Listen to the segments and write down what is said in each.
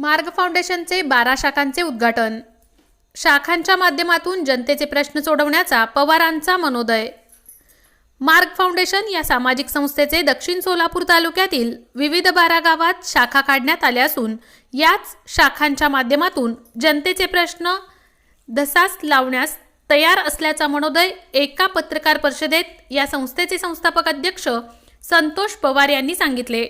मार्ग फाउंडेशनचे बारा शाखांचे उद्घाटन. शाखांच्या माध्यमातून जनतेचे प्रश्न सोडवण्याचा पवारांचा मनोदय. मार्ग फाउंडेशन या सामाजिक संस्थेचे दक्षिण सोलापूर तालुक्यातील विविध बारा गावात शाखा काढण्यात आल्या असून याच शाखांच्या माध्यमातून जनतेचे प्रश्न धसास लावण्यास तयार असल्याचा मनोदय एका पत्रकार परिषदेत या संस्थेचे संस्थापक अध्यक्ष संतोष पवार यांनी सांगितले.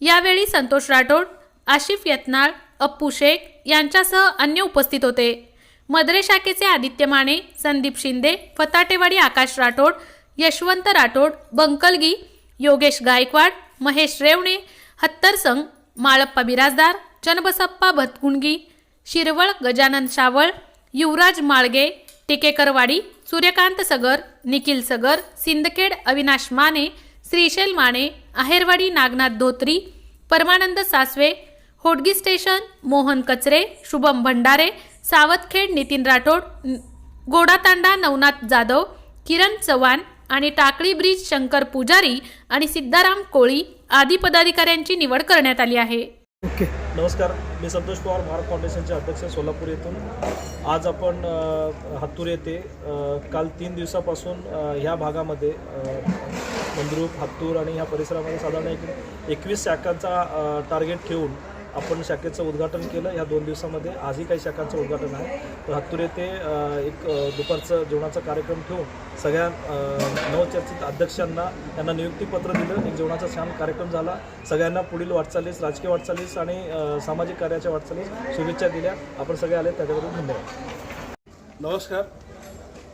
यावेळी संतोष राठोड आशिफ यत्नाळ अप्पू शेख यांच्यासह अन्य उपस्थित होते. मद्रे शाखेचे आदित्य माने संदीप शिंदे फताटेवाडी आकाश राठोड यशवंत राठोड बंकलगी योगेश गायकवाड महेश रेवणे हत्तर संघ माळप्पा बिराजदार चनबसप्पा भतकुणगी शिरवळ गजानन शावळ युवराज माळगे टिकेकरवाडी सूर्यकांत सगर निखिल सगर सिंदखेड अविनाश माने श्रीशैल माने आहेरवाडी नागनाथ धोत्री परमानंद सासवे होडगी स्टेशन मोहन कचरे शुभम भंडारे सावतखेड नितीन राठोड गोडातांडा नवनाथ जाधव किरण चव्हाण आणि टाकळी ब्रिज शंकर पुजारी आणि सिद्धाराम कोळी आदी पदाधिकाऱ्यांची निवड करण्यात आली आहे. ओके. नमस्कार. मी संतोष पवार भारत फाउंडेशनचे अध्यक्ष सोलापूर येथून. आज आपण अ, हत्तूर येथे काल तीन दिवसापासून ह्या भागामध्ये मंद्रुप हत्तूर आणि ह्या परिसरामध्ये साधारण एक एकवीस शाखांचा टार्गेट ठेवून आपण शाखेचं उद्घाटन केलं. या दोन दिवसामध्ये आजही काही शाखांचं उद्घाटन आहे. तर हत्तूर येथे एक दुपारचं जेवणाचा कार्यक्रम ठेवून सगळ्या नवचर्चित अध्यक्षांना त्यांना नियुक्तीपत्र दिलं. एक जेवणाचा छान कार्यक्रम झाला. सगळ्यांना पुढील वाटचालीस राजकीय वाटचालीस आणि सामाजिक कार्याच्या वाटचालीस शुभेच्छा दिल्या. आपण सगळे आले त्याच्याबद्दल धन्यवाद. नमस्कार.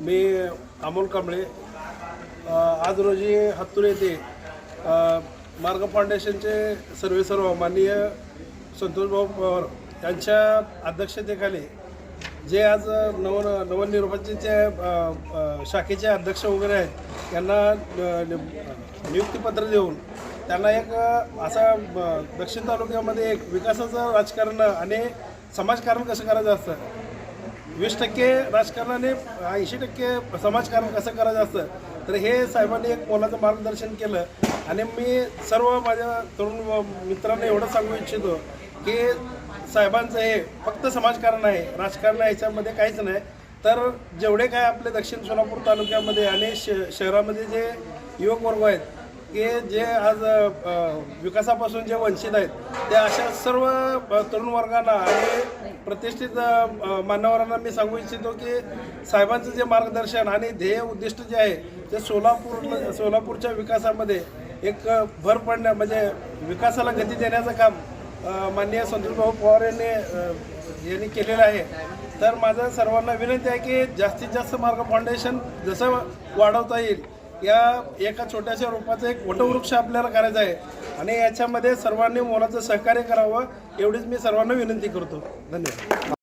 मी अमोल कांबळे. आज रोजी हत्तुर येथे मार्ग फाउंडेशनचे सर्वे सर्व माननीय संतोषभाऊ पवार यांच्या अध्यक्षतेखाली जे आज नव नवनिर्वाचितचे शाखेचे अध्यक्ष वगैरे आहेत त्यांना नियुक्तीपत्र देऊन त्यांना एक असा दक्षिण तालुक्यामध्ये एक विकासाचं राजकारण आणि समाजकारण कसं करायचं असतं? वीस टक्के राजकारणाने ऐंशी टक्के समाजकारण कसं करायचं असतं? तर हे साहेबांनी एक मोलाचं मार्गदर्शन केलं. आणि मी सर्व माझ्या तरुण मित्रांना एवढं सांगू इच्छितो की साहेबांचं हे फक्त समाजकारण आहे राजकारण याच्यामध्ये काहीच नाही. तर जेवढे काय आपले दक्षिण सोलापूर तालुक्यामध्ये आणि श शहरामध्ये जे युवक वर्ग आहेत की जे आज विकासापासून जे वंचित आहेत त्या अशा सर्व तरुण वर्गांना आणि प्रतिष्ठित मान्यवरांना मी सांगू इच्छितो की साहेबांचं जे मार्गदर्शन आणि ध्येय उद्दिष्ट जे आहे ते सोलापूर सोलापूरच्या विकासामध्ये एक भर पडण्या म्हणजे विकासाला गती देण्याचं काम माननीय संतोषभाऊ पवार यांनी यांनी केलेलं आहे. तर माझं सर्वांना विनंती आहे की जास्तीत जास्त मार्ग फाउंडेशन जसं वाढवता येईल या एका छोट्याशा रूपाचं एक वटवृक्ष आपल्याला करायचं आहे. आणि याच्यामध्ये सर्वांनी मोलाचं सहकार्य करावं एवढीच मी सर्वांना विनंती करतो. धन्यवाद.